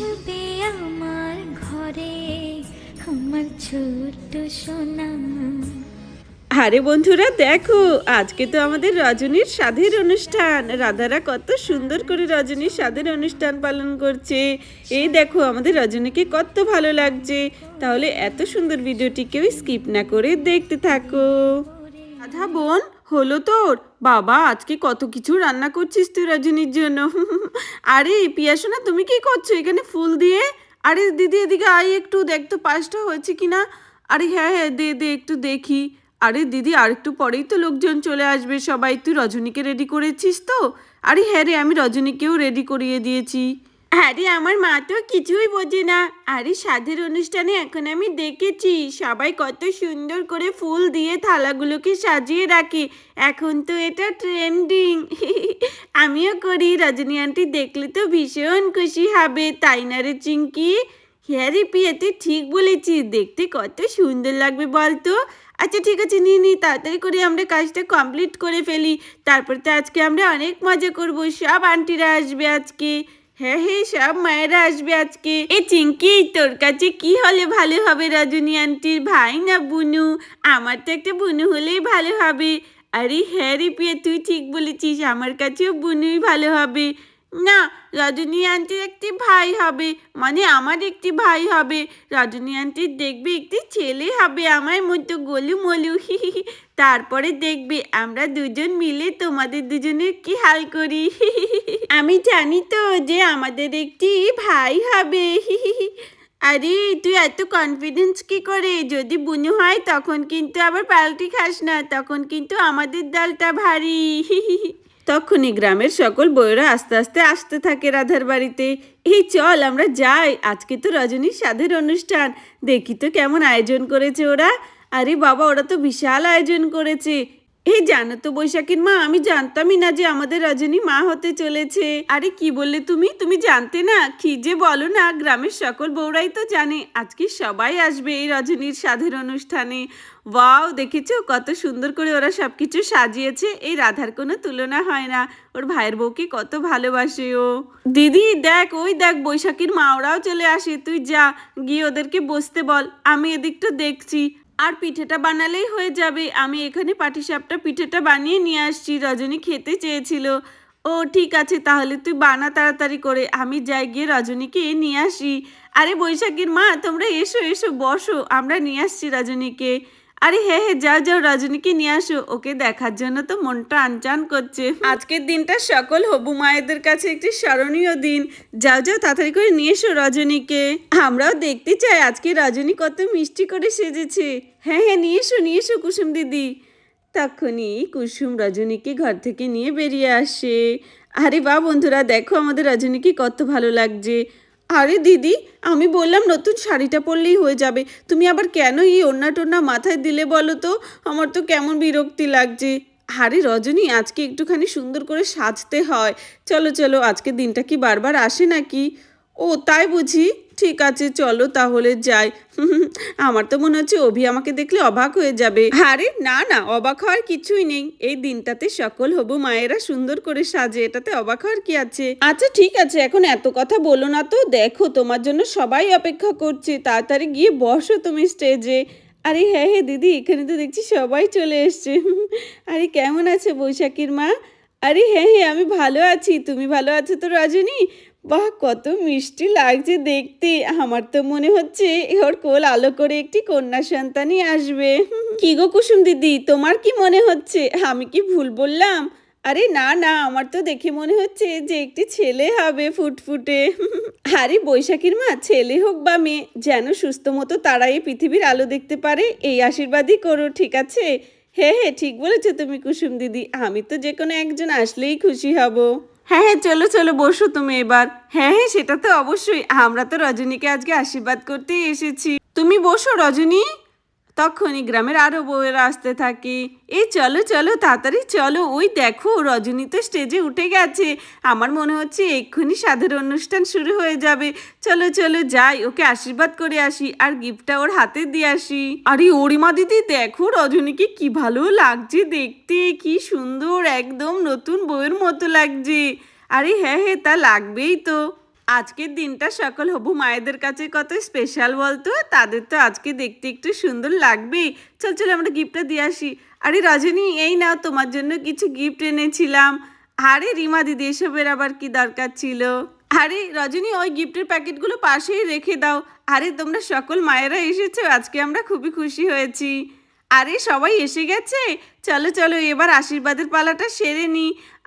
আসবে আমার ঘরে আমার ছোট্ট সোনা। আরে বন্ধুরা, দেখো, আজকে তো আমাদের রজনীর স্বাদের অনুষ্ঠান। রাধারা কত সুন্দর করে রজনীর স্বাদের অনুষ্ঠান পালন করছে। এই দেখো, আমাদের রজনীকে কত ভালো লাগছে। তাহলে এত সুন্দর ভিডিওটি কেউ স্কিপ না করে দেখতে থাকো। রাধা বোন, হলো তোর। বাবা, আজকে কত কিছু রান্না করছিস তুই রজনীর জন্য। আরে পিয়াসোনা তুমি কি করছ এখানে ফুল দিয়ে? আরে, দিদি এদিকে আয় একটু, দেখ তো পায়েসটা হয়েছে কিনা। আরে হ্যাঁ হ্যাঁ দে দে, একটু দেখি। আরে, দিদি আর একটু পরেই তো লোকজন চলে আসবে। সবাই, তুই রজনীকে রেডি করেছিস তো? আরে হ্যাঁ রে, আমি রজনীকেও রেডি করিয়ে দিয়েছি। আরে, আমার মা তো কিছুই বোঝে না। আরে, সাধের অনুষ্ঠানে এখন আমি দেখেছি, সবাই কত সুন্দর করে ফুল দিয়ে থালাগুলোকে সাজিয়ে রাখে। এখন তো এটা ট্রেন্ডিং আমিও করি, রজনী আন্টি দেখলে তো ভীষণ খুশি হবে, তাই না রে চিঙ্কি? হ্যাঁ রে পিয়া, তুই ঠিক বলেছিস, দেখতে কত সুন্দর লাগবে বলতো। আচ্ছা ঠিক আছে, নিয়ে নি, তাড়াতাড়ি করে আমরা কাজটা কমপ্লিট করে ফেলি। তারপর তো আজকে আমরা অনেক মজা করব, সব আন্টিরা আসবে আজকে। হ্যাঁ হ্যাঁ সব মায়েরা আসবে আজকে। এ চিঙ্কি তোর কাছে কি হলে ভালো হবে রজনী আন্টির? ভাই না বুনু? আমার তো একটা বুনু হলেই ভালো হবে। আরে হ্যাঁ রে প্রিয়া, তুই ঠিক বলেছিস, আমার কাছেও বুনুই ভালো হবে। না, রজনী আন্টির একটি ভাই হবে। মানে আমার একটি ভাই হবে। রজনী আন্টির দেখবে একটি ছেলে হবে আমার মতো গোলু মলু। তারপরে দেখবে আমরা দুজন মিলে তোমাদের দুজনের কি হাল করি। আমি জানি তো যে আমাদের একটি ভাই হবে। আরে, তুই এত কনফিডেন্স কি করে? যদি বুনু হয় তখন কিন্তু আবার পাল্টি খাস না, তখন কিন্তু আমাদের দলটা ভারী। তখনই গ্রামের সকল বইয়েরা আস্তে আস্তে আসতে থাকে রাধার বাড়িতে। এই চল, আমরা যাই, আজকে তো রজনীর সাধের অনুষ্ঠান। দেখি তো কেমন আয়োজন করেছে ওরা। আরে বাবা, ওরা তো বিশাল আয়োজন করেছে। এই জানো তো বৈশাখীর মা, আমি জানতামই না যে আমাদের রজনী মা হতে চলেছে। আরে কি বললে তুমি? তুমি জানতে না? কি যে বলো না, গ্রামের সকল বউরাই তো জানে। আজকে সবাই আসবে এই রজনীর সাধের অনুষ্ঠানে। ওয়াও, দেখেছ? কত সুন্দর করে ওরা সব কিছু সাজিয়েছে। এই রাধার কোনো তুলনা হয় না। ওর ভাইয়ের বউকে কত ভালোবাসে ও। দিদি, দেখ, ওই দেখ, বৈশাখীর মা, ওরাও চলে আসে। তুই যা, গিয়ে ওদেরকে বসতে বল। আমি এদিকটা দেখছি। আর পিঠেটা বানালেই হয়ে যাবে। আমি এখানে পাটিসাপটা পিঠেটা বানিয়ে নিয়ে আসছি, রজনী খেতে চেয়েছিল। ও, ঠিক আছে, তাহলে তুই বানা তাড়াতাড়ি করে। আমি যাই গিয়ে রজনীকে নিয়ে আসি। আরে বৈশাখীর মা, তোমরা এসো এসো, বসো। আমরা নিয়ে আসছি রজনীকে। আরে হ্যাঁ হ্যাঁ যাও যাও, রজনীকে নিয়ে আসো। ওকে দেখার জন্য তো মনটা আনচান করছে। আজকের দিনটা সকল হবু মায়েদের কাছে একটি স্মরণীয় দিন। যাও যাও, তাড়াতাড়ি করে নিয়ে এসো রজনীকে। আমরাও দেখতে চাই আজকে রজনী কত মিষ্টি করে সেজেছে। হ্যাঁ হ্যাঁ নিয়ে এসো নিয়ে এসো কুসুম দিদি। তখনই কুসুম রজনীকে ঘর থেকে নিয়ে বেরিয়ে আসে। আরে বা বন্ধুরা, দেখো আমাদের রজনীকে কত ভালো লাগছে। আরে দিদি, আমি বললাম নতুন শাড়িটা পরলেই হয়ে যাবে। তুমি আবার কেন এই ওড়না টোনা মাথায় দিলে বলো তো? আমার তো কেমন বিরক্তি লাগছে। আরে রজনী, আজকে একটুখানি সুন্দর করে সাজতে হয়। চলো চলো আজকে দিনটা কি বারবার আসে নাকি? ও, তাই বুঝি? ঠিক আছে, চলো তাহলে যাই। আমার তো মনে হচ্ছে অভি আমাকে দেখলে অবাক হয়ে যাবে। আরে না না, অবাক হওয়ার কিছুই নেই। এই দিনটাতে সকল হবু মায়েরা সুন্দর করে সাজে, এটাতে অবাক হওয়ার কি আছে? আচ্ছা ঠিক আছে, এখন এত কথা বলো না তো। দেখো, তোমার জন্য সবাই অপেক্ষা করছে। তাড়াতাড়ি গিয়ে বসো তুমি স্টেজে। আরে হ্যাঁ হ্যাঁ দিদি, এখানে তো দেখছি সবাই চলে এসছে। আরে কেমন আছে বৈশাখীর মা? আরে হ্যাঁ হ্যাঁ আমি ভালো আছি। তুমি ভালো আছো তো রজনী? বাহ, কত মিষ্টি লাগছে দেখতে। আমার তো মনে হচ্ছে ওর কোল আলো করে একটি কন্যা সন্তানই আসবে। কি গো কুসুম দিদি, তোমার কি মনে হচ্ছে? আমি কি ভুল বললাম? আরে না না, আমার তো দেখে মনে হচ্ছে যে একটি ছেলে হবে ফুটফুটে। আরে বৈশাখীর মা, ছেলে হোক বা মেয়ে, যেন সুস্থ মতো তারা এই পৃথিবীর আলো দেখতে পারে, এই আশীর্বাদই করো, ঠিক আছে? হ্যাঁ হ্যাঁ ঠিক বলেছ তুমি কুসুম দিদি, আমি তো যে কোনো একজন আসলেই খুশি হব। হ্যাঁ হ্যাঁ চলো চলো, বসো তুমি এবার। হ্যাঁ হ্যাঁ সেটা তো অবশ্যই। আমরা তো রজনীকে আজকে আশীর্বাদ করতেই এসেছি। তুমি বসো, রজনী। তখনই গ্রামের আরও বউয়েরা আসতে থাকে। এই চলো চলো, তাড়াতাড়ি চলো। ওই দেখো, রজনী তো স্টেজে উঠে গেছে। আমার মনে হচ্ছে এক্ষুনি সাধের অনুষ্ঠান শুরু হয়ে যাবে। চলো চলো, যাই, ওকে আশীর্বাদ করে আসি আর গিফটটা ওর হাতে দিয়ে আসি। আরে, ওরিমা দিদি, দেখো রজনীকে কি ভালো লাগছে দেখতে। কি সুন্দর, একদম নতুন বউয়ের মতো লাগছে। আরে হ্যাঁ হ্যাঁ তা লাগবেই তো। আজকের দিনটা সকল হবু মায়েদের কাছে কত স্পেশাল বলতো? তাদের তো আজকে দেখতে একটু সুন্দর লাগবেই। চল চল, আমরা গিফটটা দিয়ে আসি। আরে রজনী, এই নাও, তোমার জন্য কিছু গিফট এনেছিলাম। আরে রিমা দিদি, এসবের আবার কি দরকার ছিল? আরে রজনী, ওই গিফটের প্যাকেটগুলো পাশেই রেখে দাও। আরে তোমরা সকল মায়েরা এসেছ, আজকে আমরা খুবই খুশি হয়েছি। আরে সবাই এসে গেছে। চলো চলো, এবার আশীর্বাদের পালাটা সেরে নি।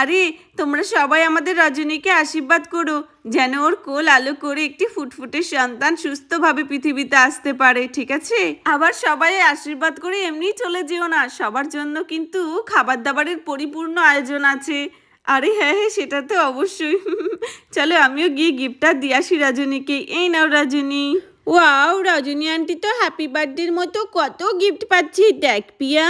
আরে, তোমরা সবাই আমাদের রজনীকে আশীর্বাদ করো, যেন ওর কোল আলো করে একটি ফুটফুটে সন্তান সুস্থভাবে পৃথিবীতে আসতে পারে, ঠিক আছে? আবার সবাই আশীর্বাদ করে এমনি চলে যেও না, সবার জন্য কিন্তু খাবার দাবারের পরিপূর্ণ আয়োজন আছে। আরে হ্যাঁ হ্যাঁ সেটা তো অবশ্যই। চলো, আমিও গিয়ে গিফটটা দিয়ে আসি রজনীকে। এই নাও রজনী। ওয়াও, রজনী আন্টি তো হ্যাপি বার্থডের মতো কত গিফট পাচ্ছি। দেখ পিয়া।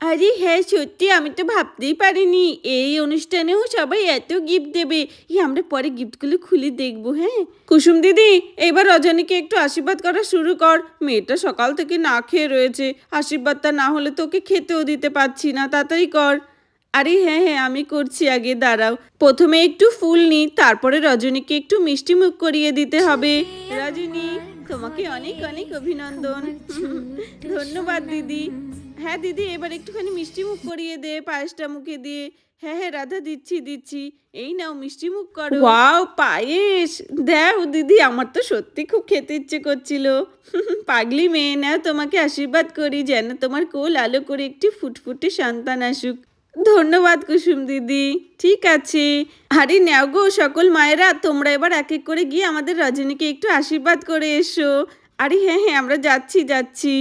আরে হ্যাঁ সত্যি, আমি তো ভাবতেই পারিনি। এই অনুষ্ঠানেও সবাই এত গিফট দেবে। ই, আমরা পরে গিফটগুলো খুলে দেখব হ্যাঁ? কুসুম দিদি, এবার রজনীকে একটু আশীর্বাদ করা শুরু কর। মেয়েটা সকাল থেকে না খেয়ে রয়েছে। আশীর্বাদটা না হলে তোকে খেতেও দিতে পারছি না, তাড়াতাড়ি কর। আরে হ্যাঁ হ্যাঁ আমি করছি, আগে দাঁড়াও। প্রথমে একটু ফুল নিই তারপরে রজনীকে একটু মিষ্টি মুখ করিয়ে দিতে হবে। রজনী তোমাকে অনেক অনেক অভিনন্দন। ধন্যবাদ দিদি। হ্যাঁ দিদি এবার একটুখানি মিষ্টি মুখ করিয়ে দে পায়েসটা মুখে দিয়ে হ্যাঁ হ্যাঁ রাধা দিচ্ছি দিচ্ছি। এই নাও মিষ্টি মুখ করো। ওয়াও পায়েস। দেও দিদি আমার তো সত্যি খুব খেতে ইচ্ছে করছিল। পাগলি মেয়ে নাও তোমাকে আশীর্বাদ করি যেন তোমার কোল আলো করে একটি ফুটফুটে সন্তান আসুক। ধন্যবাদ কুসুম দিদি। ঠিক আছে। আরে নেও গো সকল মায়েরা, তোমরা এবার এক এক করে গিয়ে আমাদের রজনীকে একটু আশীর্বাদ করে এসো। আরে হ্যাঁ হ্যাঁ আমরা যাচ্ছি যাচ্ছি।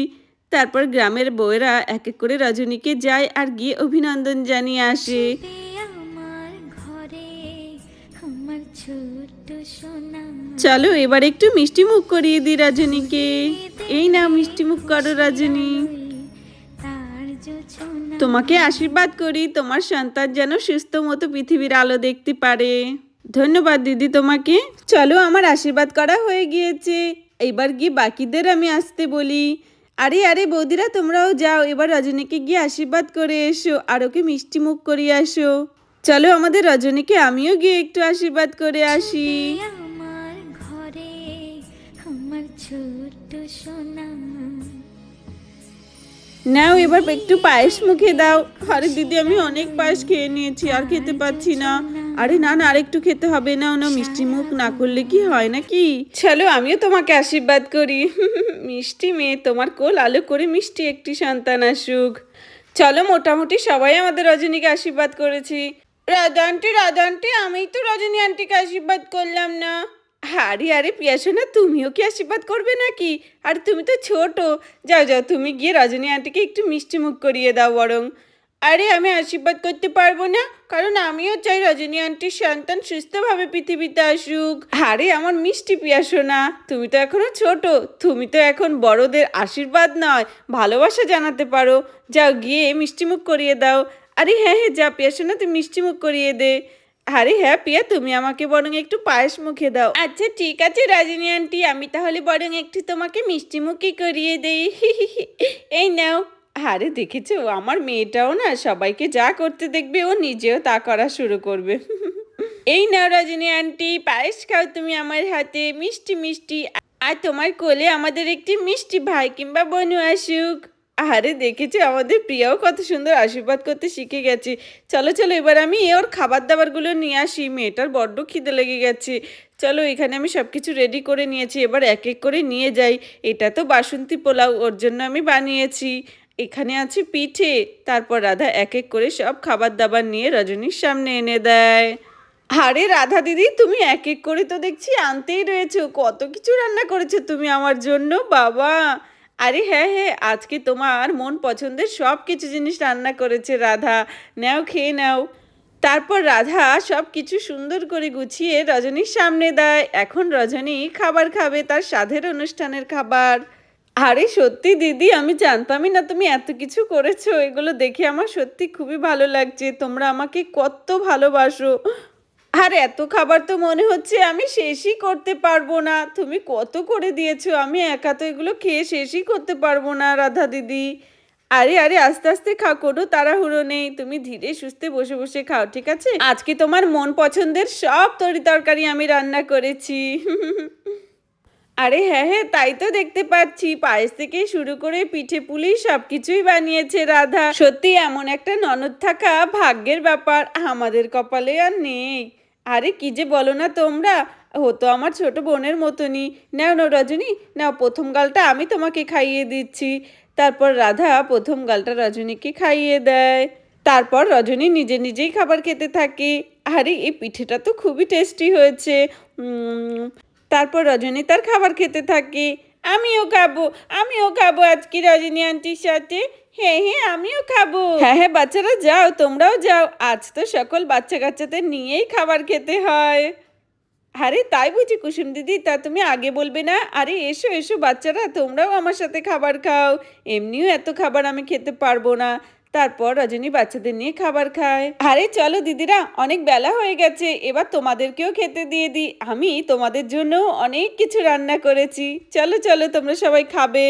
তারপর গ্রামের বউয়েরা এক এক করে রজনীকে যায় আর গিয়ে অভিনন্দন জানিয়ে আসে। চলো এবার একটু মিষ্টি মুখ করিয়ে দিই রজনীকে। এই না মিষ্টি মুখ করো রজনী। তোমাকে আশীর্বাদ করি, তোমার সন্তান যেন সুস্থ মতো পৃথিবীর আলো দেখতে পারে। ধন্যবাদ দিদি তোমাকে। চলো, আমার আশীর্বাদ করা হয়ে গিয়েছে। এবার গিয়ে বাকিদের আমি আসতে বলি। আরে আরে, বৌদিরা, তোমরাও যাও। এবার রজনীকে গিয়ে আশীর্বাদ করে এসো আর ওকে মিষ্টি মুখ করিয়ে আসো। চলো, আমাদের রজনীকে আমিও গিয়ে একটু আশীর্বাদ করে আসি। নাও, এবার একটু পায়েস মুখে দাও। আরে দিদি, আমি অনেক পায়েস খেয়ে নিয়েছি, আর খেতে পাচ্ছি না। আরে না না, আরেকটু খেতে হবে। না ওনা মিষ্টি মুখ না করলে কি হয় নাকি? চলো, আমিও তোমাকে আশীর্বাদ করি। মিষ্টি মেয়ে, তোমার কোল আলো করে মিষ্টি একটি সন্তান আসুক। চলো, মোটামুটি সবাই আমাদের রজনীকে আশীর্বাদ করেছি। রাজা আন্টি রাজা আন্টি আমি তো রজনী আন্টিকে আশীর্বাদ করলাম না। আরে আরে পিয়াসোনা, তুমিও কি আশীর্বাদ করবে নাকি? আর তুমি তো ছোট। যাও যাও, তুমি গিয়ে রজনী আন্টিকে একটু মিষ্টি মুখ করিয়ে দাও বরং। আরে, আমি আশীর্বাদ করতে পারব না, কারণ আমিও চাই রজনী আন্টির সন্তান সুস্থভাবে পৃথিবীতে আসুক। আরে, আমার মিষ্টি পিয়াসোনা, তুমি তো এখনও ছোট, তুমি তো এখন বড়দের আশীর্বাদ নয়, ভালোবাসা জানাতে পারো। যাও, গিয়ে মিষ্টি মুখ করিয়ে দাও। আরে হ্যাঁ হ্যাঁ যা পিয়াসোনা তুমি মিষ্টি মুখ করিয়ে দে। আরে হ্যাঁ পিয়া তুমি আমাকে বরং একটু পায়েস মুখে দাও। আচ্ছা ঠিক আছে রাজিনী আন্টি আমি তাহলে বরং একটু তোমাকে মিষ্টি মুখে করিয়ে দেই। এই নাও। আরে দেখেছ আমার মেয়েটাও না সবাইকে যা করতে দেখবে ও নিজেও তা করা শুরু করবে। এই নাও রজনী আন্টি পায়েস খাও তুমি আমার হাতে মিষ্টি মিষ্টি। আর তোমার কোলে আমাদের একটি মিষ্টি ভাই কিংবা বোনও আসুক। আরে দেখেছি, আমাদের প্রিয়াও কত সুন্দর আশীর্বাদ করতে শিখে গেছে। চলো চলো, এবার আমি ওর খাবার দাবারগুলো নিয়ে আসি। মেয়েটার বড্ড খিদে লেগে গেছে। চলো, এখানে আমি সব কিছু রেডি করে নিয়েছি। এবার এক এক করে নিয়ে যাই। এটা তো বাসন্তী পোলাও, ওর জন্য আমি বানিয়েছি। এখানে আছে পিঠে। তারপর রাধা এক এক করে সব খাবার দাবার নিয়ে রজনীর সামনে এনে দেয়। আরে রাধা দিদি, তুমি এক এক করে তো দেখছি আনতেই রয়েছো। কত কিছু রান্না করেছ তুমি আমার জন্য, বাবা! আরে হ্যাঁ হ্যাঁ আজকে তোমার মন পছন্দের সব কিছু জিনিস রান্না করেছে রাধা। নাও, খেয়ে নাও। তারপর রাধা সব কিছু সুন্দর করে গুছিয়ে রজনীর সামনে দেয়। এখন রজনী খাবার খাবে তার স্বাদের অনুষ্ঠানের খাবার। আরে সত্যি দিদি, আমি জানতামই না তুমি এত কিছু করেছ। এগুলো দেখে আমার সত্যি খুবই ভালো লাগছে। তোমরা আমাকে কত ভালোবাসো। আর এত খাবার তো মনে হচ্ছে আমি শেষই করতে পারব না। তুমি কত করে দিয়েছ? আমি একা তো এগুলো খেয়ে শেষই করতে পারব না, রাধা দিদি। আরে আরে, আস্তে আস্তে খাও, কোনো তাড়াহুড়ো নেই। তুমি ধীরে সুস্থে বসে বসে খাও, ঠিক আছে? আজকে তোমার মন পছন্দের সব তরি তরকারি আমি রান্না করেছি। আরে হ্যাঁ হ্যাঁ তাই তো দেখতে পাচ্ছি। পায়েস থেকে শুরু করে পিঠে পুলি সবকিছুই বানিয়েছে রাধা। সত্যি এমন একটা ননদ থাকা ভাগ্যের ব্যাপার। আমাদের কপালে আর নেই। আরে কি যে বলো না তোমরা? হতো আমার ছোট বোনের মতনই। নাও নাও রজনী, নাও, প্রথম গালটা আমি তোমাকে খাইয়ে দিচ্ছি। তারপর রাধা প্রথম গালটা রজনীকে খাইয়ে দেয়। তারপর রজনী নিজে নিজেই খাবার খেতে থাকে। আরে, এই পিঠেটা তো খুবই টেস্টি হয়েছে। তারপর রজনী তার খাবার খেতে থাকে। আমিও খাব আমিও খাব আজকে রজনী আন্টির সাথে। হ্যাঁ হ্যাঁ আমিও খাব। হ্যাঁ হ্যাঁ বাচ্চারা যাও, তোমরাও যাও। আজ তো সকল বাচ্চা কাচ্চাদের নিয়েই খাবার খেতে হয়। আরে, তাই বুঝি কুসুম দিদি? তা তুমি আগে বলবে না? আরে, এসো এসো বাচ্চারা, তোমরাও আমার সাথে খাবার খাও। এমনিও এত খাবার আমি খেতে পারব না। তারপর রজনী বাচ্চাদের নিয়ে খাবার খায়। আরে, চলো দিদিরা, অনেক বেলা হয়ে গেছে। এবার তোমাদেরকেও খেতে দিয়ে দিই। আমি তোমাদের জন্য অনেক কিছু রান্না করেছি। চলো চলো, তোমরা সবাই খাবে।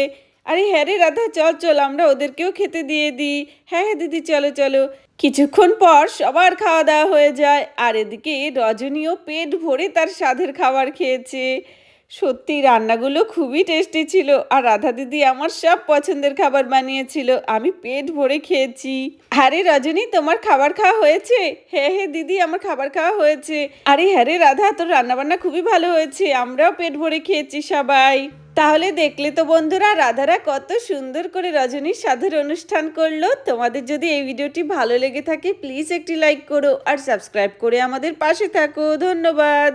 আরে হ্যাঁ রে রাধা, চল চল, আমরা ওদেরকেও খেতে দিয়ে দিই। হ্যাঁ হ্যাঁ দিদি, চলো চলো। কিছুক্ষণ পর সবার খাওয়া দাওয়া হয়ে যায়। আর এদিকে রজনীও পেট ভরে তার স্বাদের খাবার খেয়েছে। সত্যি, রান্নাগুলো খুবই টেস্টি ছিল। আর রাধা দিদি আমার সব পছন্দের খাবার বানিয়েছিল। আমি পেট ভরে খেয়েছি। আরে রজনী, তোমার খাবার খাওয়া হয়েছে? হ্যাঁ হ্যাঁ দিদি, আমার খাবার খাওয়া হয়েছে। আরে হ্যাঁ রে রাধা, তোর রান্নাবান্না খুবই ভালো হয়েছে। আমরাও পেট ভরে খেয়েছি সবাই। তাহলে দেখলে তো বন্ধুরা রাধারা কত সুন্দর করে রজনীর সাধের অনুষ্ঠান করল। তোমাদের যদি এই ভিডিওটি ভালো লেগে থাকে প্লিজ একটি লাইক করো আর সাবস্ক্রাইব করে আমাদের পাশে থাকো। ধন্যবাদ।